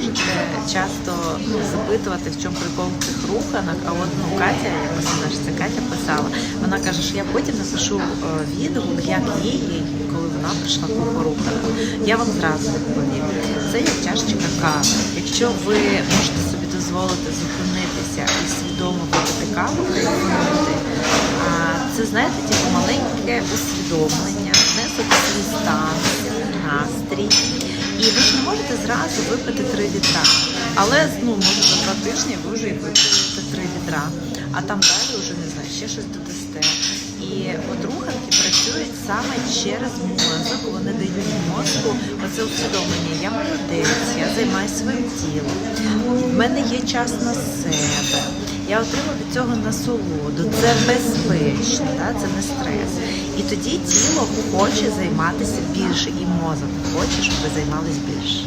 можете часто запитувати, в чому прикол цих руханок. А от ну Катя, вона це Катя писала, вона каже, що я потім напишу е, відгук, як їй, коли вона прийшла купу руханок. Я вам зразу відповім. Це як чашечка кави. Якщо ви можете собі дозволити зупинитися і свідомо випити каву, це знаєте, типу маленьке усвідомлення, внесок у свій стан, настрій. І ви ж не можете зразу випити три вітра. Але ну, може за два тижні ви вже і вип'єте три відра, а там далі вже не знаю, ще щось додасте. І от руханки працюють саме через мозок, вони дають мозку оце усвідомлення. Я молодець, я займаюся своїм тілом. В мене є час на себе. Я отримую від цього насолоду. Це безпечно, це не стрес. І тоді тіло хоче займатися більше, і мозок хоче, щоб ви займались більше.